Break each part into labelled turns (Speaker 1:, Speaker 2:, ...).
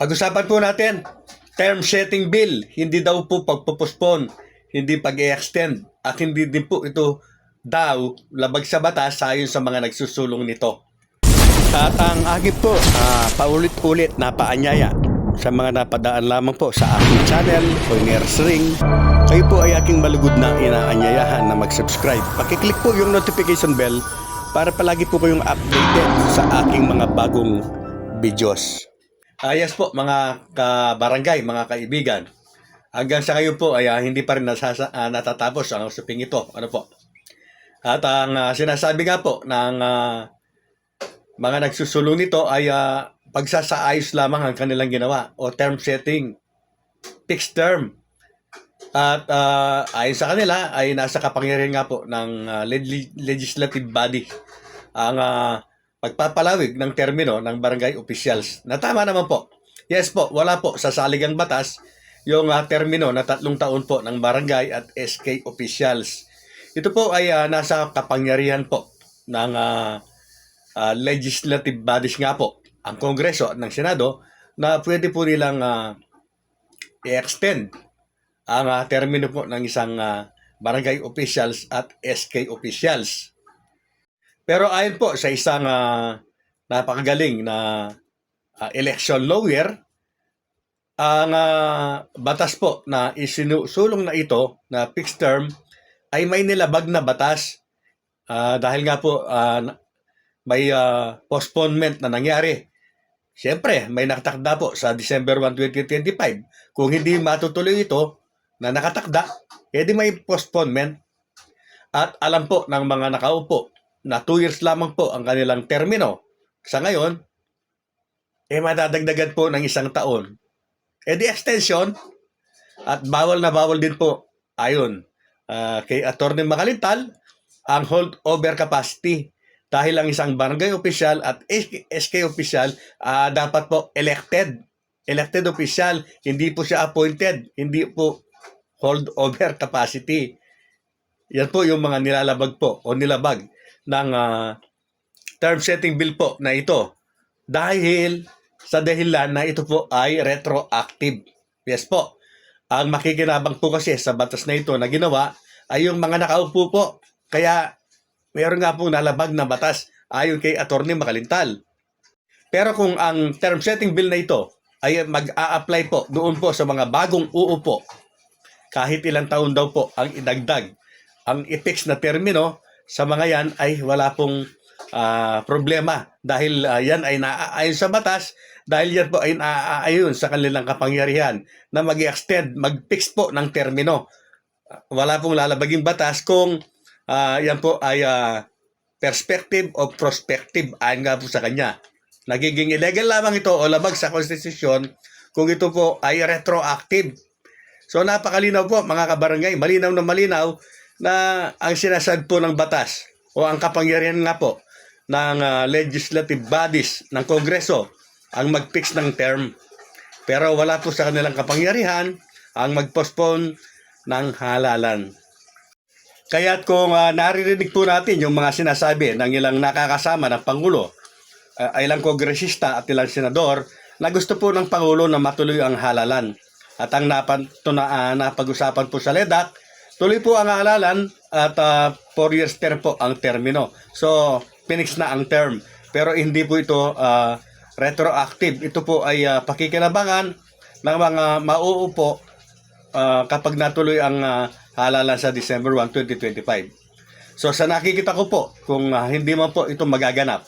Speaker 1: Pag-usapan po natin, term setting bill, hindi daw po pagpupospon, hindi pag-extend, at hindi din po ito daw labag sa batas ayon sa mga nagsusulong nito. At ang akin po, ah, paulit-ulit na paanyaya sa mga napadaan lamang po sa aking channel, Poiners Ring. Kayo po ay aking malugod na inaanyayahan na mag-subscribe. Pakiclick po yung notification bell para palagi po kayong updated sa aking mga bagong videos. Ah, yes po, mga kabarangay, mga kaibigan. Hanggang sa ngayon po ay ah, hindi pa rin nasasa, ah, natatapos ang usaping ito. Ano po? At ang ah, sinasabi nga po ng ah, mga nagsusulong nito ay ah, pagsasaayos lamang ang kanilang ginawa o term setting, fixed term. At ah, ayon sa kanila ay nasa kapangyarihan nga po ng leg- legislative body ang ah, pagpapalawig ng termino ng barangay officials. Na tama naman po. Yes po, wala po sa saligang batas yung ah, termino na tatlong taon po ng barangay at SK officials. Ito po ay ah, nasa kapangyarihan po ng ah, ah, legislative bodies nga po, ang Kongreso at ng Senado, na pwede po nilang ah, i-extend ang ah, termino po ng isang ah, barangay officials at SK officials. Pero ayon po sa isang ah, napakagaling na ah, election lawyer, ang ah, batas po na isinusulong na ito na fixed term ay may nilabag na batas Ah, dahil nga po na- may ah, postponement na nangyari. Siyempre, may nakatakda po sa December 1, 2025. Kung hindi matutuloy ito na nakatakda, edi may postponement. At alam po ng mga nakaupo na 2 years lamang po ang kanilang termino. Sa ngayon, eh madadagdagan po ng isang taon. Eh di extension. At bawal na bawal din po. Ayon ah, kay Attorney Makalintal ang holdover capacity. Dahil ang isang barangay official at SK official ah, dapat po elected. Elected official hindi po siya appointed. Hindi po holdover capacity. Yan po yung mga nilalabag po o nilabag ng ah, term setting bill po na ito. Dahil sa dahilan na ito po ay retroactive. Yes po. Ang makikinabang po kasi sa batas na ito na ginawa ay yung mga nakaupo po. Kaya meron nga pong nalabag na batas ayon kay Attorney Makalintal. Pero kung ang term setting bill na ito ay mag-a-apply po doon po sa mga bagong uupo, kahit ilang taon daw po ang idagdag, ang i-fix na termino sa mga yan ay wala pong ah, problema dahil ah, yan ay naaayon sa batas dahil yan po ay naaayon sa kanilang kapangyarihan na mag-extend, mag-fix po ng termino. Wala pong lalabaging batas kung Ah, yan po ay ah, perspective o prospective ayon nga po sa kanya. Nagiging illegal lamang ito o labag sa konstitusyon kung ito po ay retroactive. So napakalinaw po mga kabarangay, malinaw na malinaw na ang sinasad po ng batas o ang kapangyarihan nga po ng ah, legislative bodies ng Kongreso ang mag-fix ng term. Pero wala po sa kanilang kapangyarihan ang mag-postpone ng halalan. Kaya't kung ah, naririnig po natin yung mga sinasabi ng ilang nakakasama ng Pangulo, ah, ilang kongresista at ilang senador, na gusto po ng Pangulo na matuloy ang halalan. At ang napan, na, ah, napag-usapan po sa LEDAC, tuloy po ang halalan at 4 years term po ang termino. So, pinix na ang term. Pero hindi po ito ah, retroactive. Ito po ay ah, pakikinabangan ng mga mauupo ah, kapag natuloy ang ah, halalan sa December 1, 2025. So sa nakikita ko po, kung ah, hindi man po ito magaganap,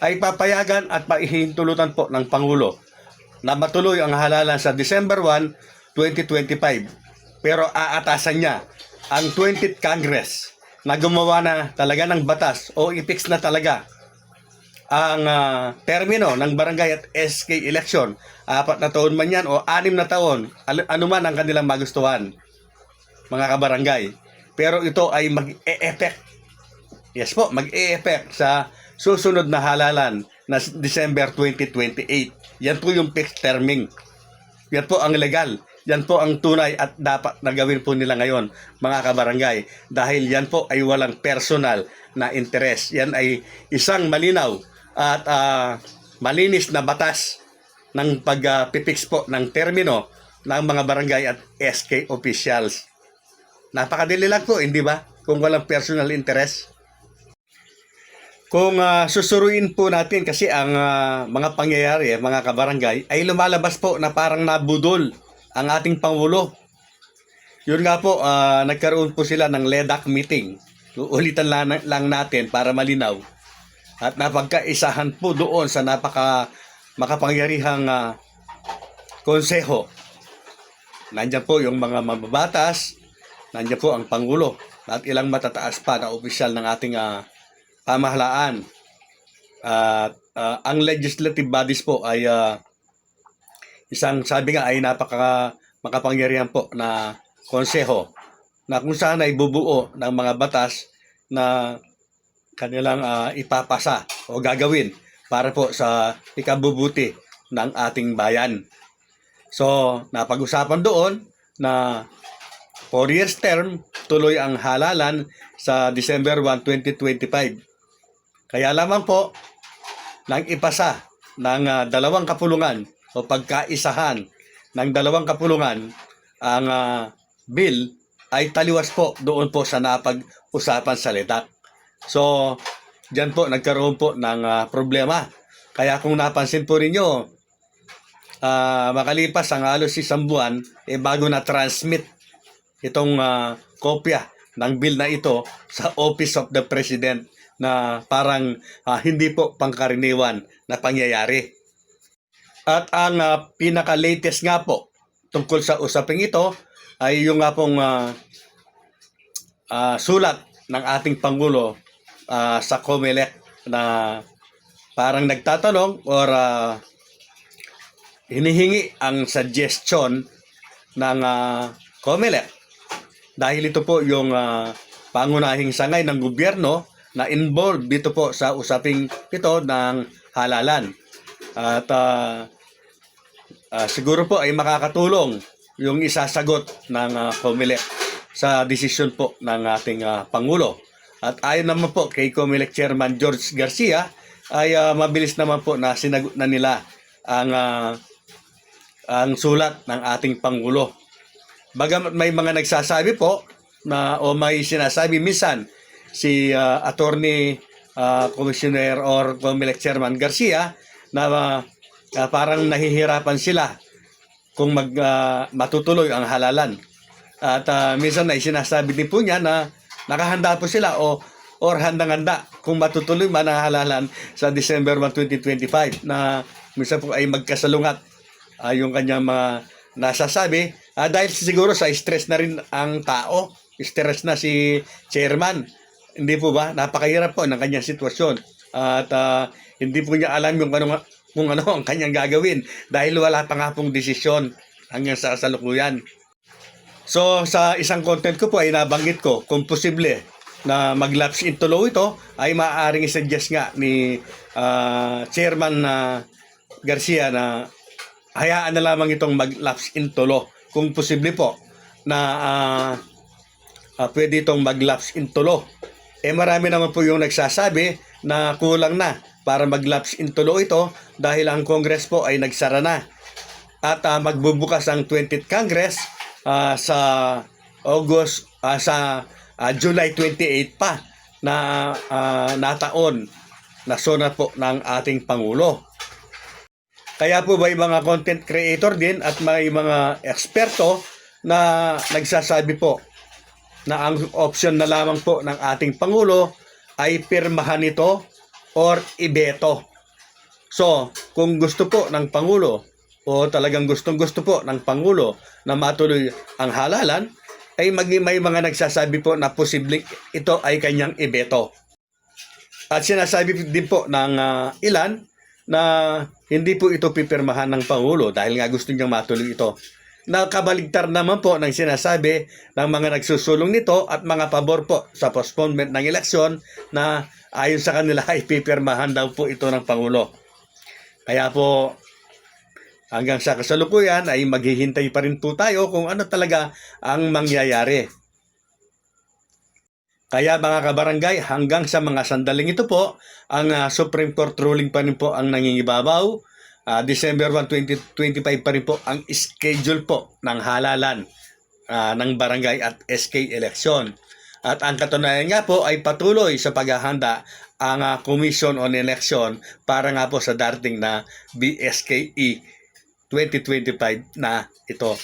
Speaker 1: ay papayagan at paihintulutan po ng Pangulo na matuloy ang halalan sa December 1, 2025. Pero aatasan niya ang 20th Congress na gumawa na talaga ng batas o i-fix na talaga ang ah, termino ng barangay at SK election. Apat na taon man yan o anim na taon, al- anuman ang kanilang magustuhan, mga kabarangay. Pero ito ay mag-e-effect. Yes po, mag-e-effect sa susunod na halalan na December 2028. Yan po yung fixed terming. Yan po ang legal. Yan po ang tunay at dapat na gawin po nila ngayon, mga kabarangay. Dahil yan po ay walang personal na interes. Yan ay isang malinaw at ah, malinis na batas ng pag-pipix po ng termino ng mga barangay at SK officials. Napakadali lang po, hindi ba? Kung walang personal interest. Kung ah, susuruin po natin kasi ang ah, mga pangyayari, mga kabarangay, ay lumalabas po na parang nabudol ang ating Pangulo. Yun nga po, ah, nagkaroon po sila ng LEDAC meeting. Uulitan lang, lang natin para malinaw. At napagkaisahan po doon sa napaka makapangyarihang ah, konseho. Nandiyan po yung mga mababatas, nandiyan po ang Pangulo, at ilang matataas pa na opisyal ng ating ah, pamahalaan. At ah, ang legislative bodies po ay ah, isang sabi nga ay napaka makapangyarihan po na konseho na kung saan ay bubuo ng mga batas na kanilang ah, ipapasa o gagawin para po sa ikabubuti ng ating bayan. So, napag-usapan doon na 4 years term, tuloy ang halalan sa December 1, 2025. Kaya lamang po, nang ipasa ng ah, dalawang kapulungan o pagkaisahan ng dalawang kapulungan ang ah, bill ay taliwas po doon po sa napag-usapan sa letak. So, diyan po nagkaroon po ng ah, problema. Kaya kung napansin po ninyo, ah, makalipas ang halos isang buwan, eh bago na-transmit itong ah, kopya ng bill na ito sa Office of the President na parang ah, hindi po pangkaraniwan na pangyayari. At ang ah, pinaka-latest nga po tungkol sa usaping ito ay yung nga pong ah, ah, sulat ng ating Pangulo ah, sa COMELEC na parang nagtatanong or ah, hinihingi ang suggestion ng uh, COMELEC dahil ito po yung ah, pangunahing sangay ng gobyerno na involved dito po sa usaping ito ng halalan. At ah, ah, siguro po ay makakatulong yung isasagot ng uh, COMELEC sa desisyon po ng ating ah, Pangulo. At ayon naman po kay COMELEC Chairman George Garcia ay ah, mabilis naman po na sinagot na nila ang ah, ang sulat ng ating Pangulo. Bagamat may mga nagsasabi po na o may sinasabi minsan si ah, attorney ah, commissioner or COMELEC Chairman Garcia na ah, parang nahihirapan sila kung mag ah, matutuloy ang halalan. At ah, minsan ay sinasabi din po niya na nakahanda po sila o or handang-handa kung matutuloy man ang halalan sa December 1, 2025 na minsan po ay magkasalungat ah, yung kanyang mga nasasabi. Ah, dahil siguro sa stress na rin ang tao stress na si chairman. Hindi po ba? Napakahirap po ng kanyang sitwasyon. At ah, hindi po niya alam yung ano, kung ano ang kanyang gagawin dahil wala pa nga pong desisyon hanggang sa kasalukuyan So sa isang content ko po ay nabanggit ko kung posible na mag-lapse into law ito ay maaaring i-suggest nga ni ah, Chairman na Garcia na hayaan na lamang itong mag-lapse into law kung posible po na ah, ah, pwede itong mag-lapse into law. Eh marami naman po yung nagsasabi na kulang na para mag-lapse into law ito dahil ang Congress po ay nagsara na at ah, magbubukas ang 20th Congress ah, sa August ah, sa ah, July 28 pa na ah, nataon na sunat po ng ating Pangulo. Kaya po yung mga content creator din at may mga eksperto na nagsasabi po na ang option na lamang po ng ating Pangulo ay pirmahan ito or ibeto. So, kung gusto po ng Pangulo o talagang gustong gusto po ng Pangulo na matuloy ang halalan, ay mag may mga nagsasabi po na posibleng ito ay kanyang ibeto. At sinasabi din po ng ah, ilan na hindi po ito pipirmahan ng Pangulo dahil nga gusto niyang matuloy ito. Nakabaligtar naman po ng sinasabi ng mga nagsusulong nito at mga pabor po sa postponement ng eleksyon na ayon sa kanila ay pipirmahan daw po ito ng Pangulo. Kaya po hanggang sa kasalukuyan ay maghihintay pa rin po tayo kung ano talaga ang mangyayari. Kaya mga kabarangay, hanggang sa mga sandaling ito po, ang ah, Supreme Court ruling pa rin po ang nangingibabaw Ah, December 1, 2025 pa rin po ang schedule po ng halalan ah, ng barangay at SK election. At ang katunayan nga po ay patuloy sa paghahanda ang ah, Commission on Election para nga po sa darating na BSKE 2025 na ito.